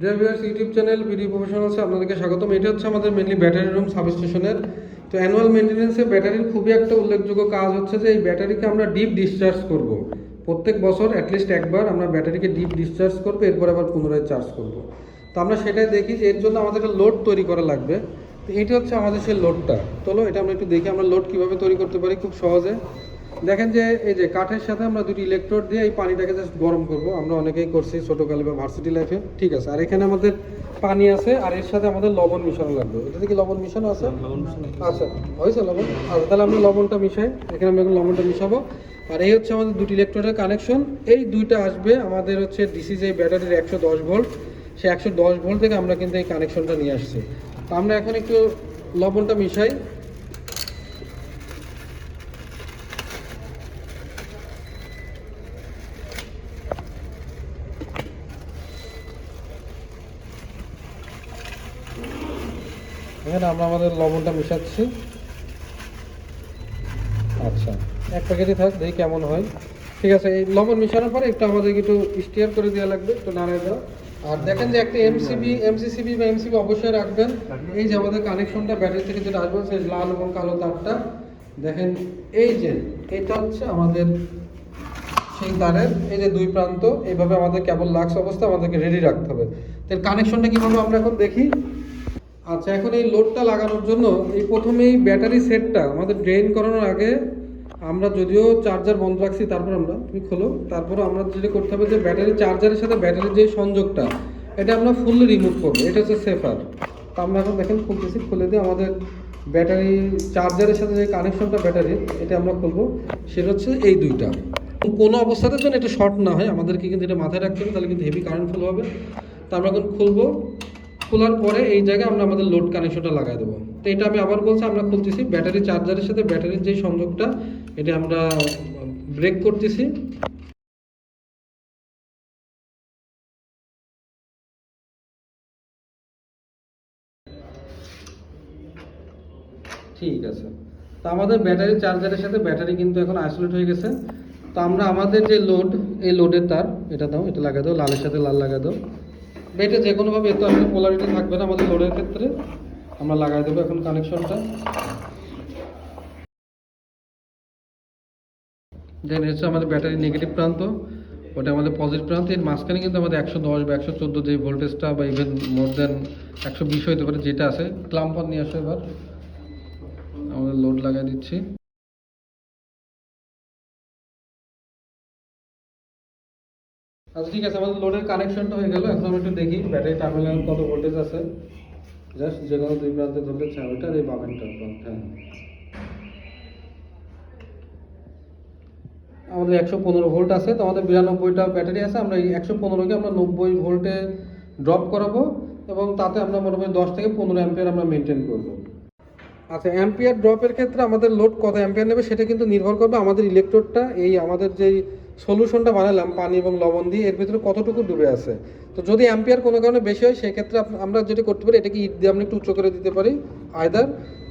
Drivers YouTube channel BD প্রফেশনালসে আপনাদেরকে স্বাগতম। এটা হচ্ছে আমাদের মেনলি ব্যাটারি রুম সাবস্টেশনের তো অ্যানুয়াল মেনটেন্যান্সে ব্যাটারির খুবই একটা উল্লেখযোগ্য কাজ হচ্ছে যে, এই ব্যাটারিকে আমরা ডিপ ডিসচার্জ করব। প্রত্যেক বছর অ্যাটলিস্ট একবার আমরা ব্যাটারিকে ডিপ ডিসচার্জ করব, এরপর আবার পুনরায় চার্জ করব। তো আমরা সেটাই দেখি যে, এর জন্য আমাদের লোড তৈরি করা লাগবে। তো এটা হচ্ছে আমাদের সেই লোডটা চলো, এটা আমরা একটু দেখি আমরা লোড কীভাবে তৈরি করতে পারি খুব সহজে। দেখেন যে এই যে কাঠের সাথে আমরা দুটি ইলেকট্রোড দিয়ে এই পানিটাকে জাস্ট গরম করব। আমরা অনেকেই করছি ছোটোকালে বা ভার্সিটি লাইফে ঠিক আছে আর এখানে আমাদের পানি আছে আর এর সাথে আমাদের লবণ মিশানো লাগবে। এটাতে কি লবণ মিশানো আছে? আচ্ছা হয়েছে লবণ? আচ্ছা তাহলে আমরা লবণটা মিশাই। এখানে আমরা এখন লবণটা মিশাবো। আর এই হচ্ছে আমাদের দুটি ইলেকট্রোডের কানেকশন এই দুইটা আসবে আমাদের হচ্ছে ডিসি যে ব্যাটারির একশো দশ ভোল্ট সে একশো দশ ভোল্ট থেকে আমরা কিন্তু এই কানেকশনটা নিয়ে আসছি। তো আমরা এখন একটু লবণটা মিশাই। এখানে আমরা আমাদের লবণটা মিশাচ্ছি। আচ্ছা এক প্যাকেটই থাক, দেখি কেমন হয়। ঠিক আছে, এই লবণ মিশানোর পরে একটু আমাদের একটু স্টিয়ার করে দেওয়া লাগবে, একটু নাড়ায় দেওয়া আর দেখেন যে একটা এমসিবি এমসিসিবি বা এমসিবি অবশ্যই রাখবেন। এই যে আমাদের কানেকশনটা ব্যাটারি থেকে যেটা আসবে, সেই লাল এবং কালো তারটা। দেখেন, এই যে, এটা হচ্ছে আমাদের সেই তারের, এই যে দুই প্রান্ত, এইভাবে আমাদের কেবল লাক্স অবস্থা আমাদেরকে রেডি রাখতে হবে। তো কানেকশনটা কীভাবে আমরা এখন দেখি? আচ্ছা এখন এই লোডটা লাগানোর জন্য এই প্রথমেই ব্যাটারি সেটটা আমাদের ড্রেন করানোর আগে আমরা যদিও চার্জার বন্ধ রাখছি, তারপর আমরা, তুমি খোলো, তারপর আমরা যেটা করতে হবে যে ব্যাটারি চার্জারের সাথে ব্যাটারির যে সংযোগটা, এটা আমরা ফুললি রিমুভ করব, এটা হচ্ছে সেফার তো আমরা এখন দেখেন খুলতেছি, খুলে দিয়ে আমাদের ব্যাটারি চার্জারের সাথে যে কানেকশনটা ব্যাটারি, এটা আমরা খুলবো, সেটা হচ্ছে এই দুইটা। কোনো অবস্থাতে যেন এটা শর্ট না হয়, আমাদেরকে কিন্তু এটা মাথায় রাখতে হবে, তাহলে কিন্তু হেভি কারেন্ট ফ্লো হবে। তো আমরা এখন খুলবো খোলার পরে এই জায়গায় আমরা আমাদের লোড কানেকশনটা লাগাই দেবো। তো এটা আমি আবার বলছি, আমরা খুলতেছি ব্যাটারি চার্জারের সাথে ব্যাটারির যে সংযোগটা, এটা আমরা ব্রেক করতেছি। ঠিক আছে। তো আমাদের ব্যাটারি চার্জারের সাথে ব্যাটারি কিন্তু এখন আইসোলেট হয়ে গেছে। তো আমরা আমাদের যে লোড এই লোডের তার, এটা দাও, এটা লাগা দাও, লালের সাথে লাল লাগা দাও। বা এটা যে কোনোভাবে এত আসলে পোলারিটি থাকবে না আমাদের লোডের ক্ষেত্রে। আমরা লাগাই দেবো এখন কানেকশনটা দেন হচ্ছে আমাদের ব্যাটারি নেগেটিভ প্রান্ত। ওটা আমাদের পজিটিভ প্রান্ত। এর মাঝখানে কিন্তু আমাদের একশো দশ বা একশো চোদ্দ যে ভোল্টেজটা বা ইভেন মোর দেন একশো বিশ হইতে পারে যেটা আছে ক্লাম্পার নিয়ে আসো এবার। আমাদের লোড লাগাই দিচ্ছি। আচ্ছা ঠিক আছে, আমাদের লোডের কানেকশনটা হয়ে গেল। এখন আমরা একটু দেখি ব্যাটারি টার্মিনাল কত ভোল্টেজ আছে। জাস্ট যে কোনো দুই প্রান্তে ধরলে চাবিটা আর এই বামেনটা হ্যাঁ। আমাদের একশো পনেরো ভোল্ট আছে, তো আমাদের বিরানব্বইটা ব্যাটারি আছে। আমরা এই একশো পনেরোকে আমরা নব্বই ভোল্টে ড্রপ করাবো এবং তাতে আমরা মোটামুটি দশ থেকে পনেরো অ্যাম্পিয়ার আমরা মেনটেন করব। আচ্ছা অ্যাম্পিয়ার ড্রপের ক্ষেত্রে আমাদের লোড কত অ্যাম্পিয়ার নেবে সেটা কিন্তু নির্ভর করবে আমাদের ইলেকট্রোডটা এই আমাদের যেই সলিউশনটা বানালাম, পানি এবং লবণ দিয়ে এর ভিতরে কতটুকু ডুবে আছে? তো যদি অ্যাম্পিয়ার কোনো কারণে বেশি হয়, সেক্ষেত্রে আমরা যেটা করতে পারি, এটাকে ইট দিয়ে আমরা একটু উচ্চ করে দিতে পারি আয়দার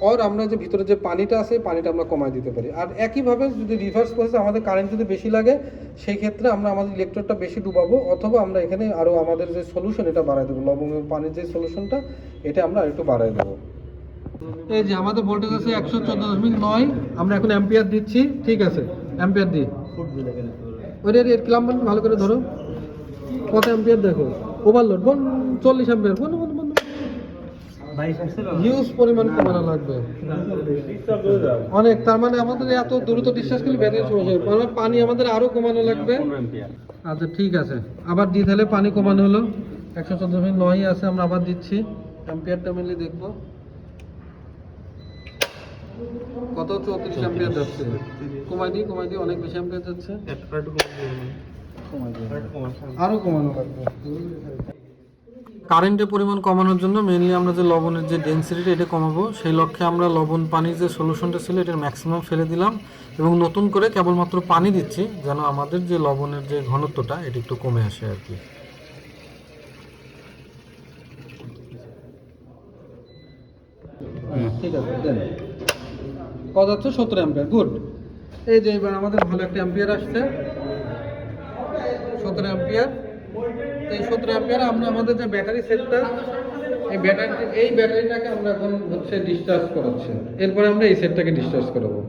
অর আমরা যে ভিতরে যে পানিটা আছে পানিটা আমরা কমায় দিতে পারি। আর একইভাবে যদি রিভার্স প্রসেস আমাদের কারেন্ট যদি বেশি লাগে, সেই ক্ষেত্রে আমরা আমাদের ইলেকট্রোডটা বেশি ডুবাবো, অথবা আমরা এখানে আরও আমাদের যে সলিউশন এটা বাড়াই দেবো। লবণ পানির যে সলিউশনটা এটা আমরা একটু বাড়াই দেবো। এই যে আমাদের ভোল্টেজ আছে একশো চোদ্দ দশমিক নয়, আমরা এখন অ্যাম্পিয়ার দিচ্ছি, ঠিক আছে? অ্যাম্পিয়ার দিই। ওইটা এর ক্লাম্বার ভালো করে ধরো। কত অ্যাম্পিয়ার দেখো? ওভারলোড বল চল্লিশ অ্যাম্পিয়ার বল বল বল হিউজ পরিমাণ কমানো লাগবে। অনেক, তার মানে আমাদের এত দ্রুত ডিসচার্জ করলে ব্যাটারি মানে পানি আমাদের আরও কমানো লাগবে। আচ্ছা ঠিক আছে। আবার দিয়ে তাহলে পানি কমানো হলো। একশো চোদ্দ দশমিক নয় আছে, আমরা আবার দিচ্ছি। অ্যাম্পিয়ারটা মিলে দেখব। কত? চৌত্রিশ অ্যাম্পিয়ার যাচ্ছে। কমাই দিই কমাই দিই অনেক বেশি অ্যাম্পিয়ার যাচ্ছে। কমাই দিই। আরও কমানো লাগবে। কারেন্টের পরিমাণ কমানোর জন্য মেনলি আমরা যে লবণের যে ডেন্সিটিটা এটা কমাবো। সেই লক্ষ্যে আমরা লবণ পানির যে সলিউশনটা ছিল এটার ম্যাক্সিমাম ফেলে দিলাম এবং নতুন করে কেবলমাত্র পানি দিচ্ছি যেন আমাদের যে লবণের যে ঘনত্বটা এটা একটু কমে আসে আর কি। ঠিক আছে। হচ্ছে সত্তর অ্যাম্পিয়ার গুড এই যে এবার আমাদের ভালো একটা অ্যাম্পিয়ার আসছে। সত্তর অ্যাম্পিয়ার এই সতেরো অ্যাম্পিয়ার আমরা আমাদের যে ব্যাটারি সেটটা এই ব্যাটারি এই ব্যাটারিটাকে আমরা এখন হচ্ছে ডিসচার্জ করাচ্ছি। এরপরে আমরা এই সেটটাকে ডিসচার্জ করাবো।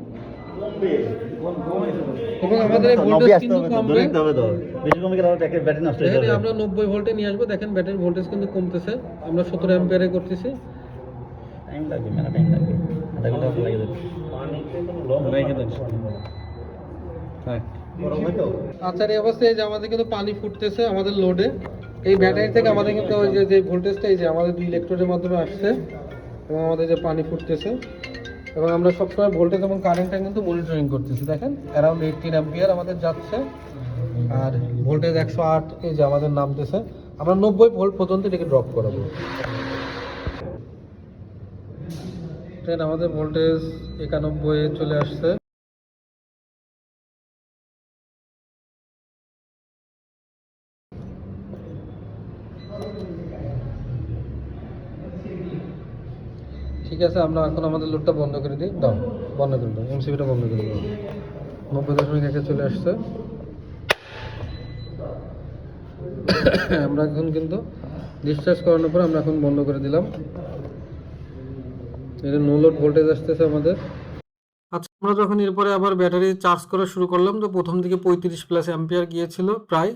এবং আমাদের ভোল্টেজ কিন্তু কমবে। ধরে নিতে হবে তো। বেশি কমে গেলে আবার ব্যাটারি নষ্ট হয়ে যাবে। আমরা নব্বই ভোল্টে নিয়ে আসব। দেখেন ব্যাটারির ভোল্টেজ কিন্তু কমতেছে। আমরা সতেরো অ্যাম্পিয়ারে করতেছি। Time লাগবে, মেলা time লাগবে। আধা ঘণ্টা লেগে যাবে। আচ্ছা এই অবস্থায় এই যে আমাদের কিন্তু পানি ফুটতেছে আমাদের লোডে এই ব্যাটারি থেকে আমাদের কিন্তু ওই যে যে ভোল্টেজটা এই যে আমাদের দুই ইলেকট্রোডের মাধ্যমে আসছে এবং আমাদের যে পানি ফুটতেছে। এবং আমরা সবসময় ভোল্টেজ এবং কারেন্টটা কিন্তু মনিটরিং করতেছি দেখেন? অ্যারাউন্ড এইটিন অ্যাম্পিয়ার আমাদের যাচ্ছে। আর ভোল্টেজ একশো আট এই যে আমাদের নামতেছে। আমরা নব্বই ভোল্ট পর্যন্ত এটাকে ড্রপ করাবো। ট্রেন আমাদের ভোল্টেজ একানব্বই চলে আসছে। ঠিক আছে, আমরা এখন আমাদের লোডটা বন্ধ করে দিই। দাও, বন্ধ করে দাও এমসিবিটা বন্ধ করে দাও। নব্বই দশমিক একে চলে আসছে। আমরা এখন কিন্তু ডিসচার্জ করানোর পর আমরা এখন বন্ধ করে দিলাম। এটা নো লোড ভোল্টেজ আসতেছে আমাদের। আচ্ছা আমরা যখন এরপরে আবার ব্যাটারি চার্জ করা শুরু করলাম, তো প্রথম দিকে পঁয়ত্রিশ প্লাস অ্যাম্পিয়ার গিয়েছিল প্রায়।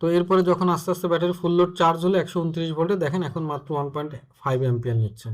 তো এরপরে যখন আস্তে আস্তে ব্যাটারি ফুল লোড চার্জ হলো, একশো উনত্রিশ ভোল্টে দেখেন এখন মাত্র ওয়ান পয়েন্ট ফাইভ অ্যাম্পিয়ার নিচ্ছে।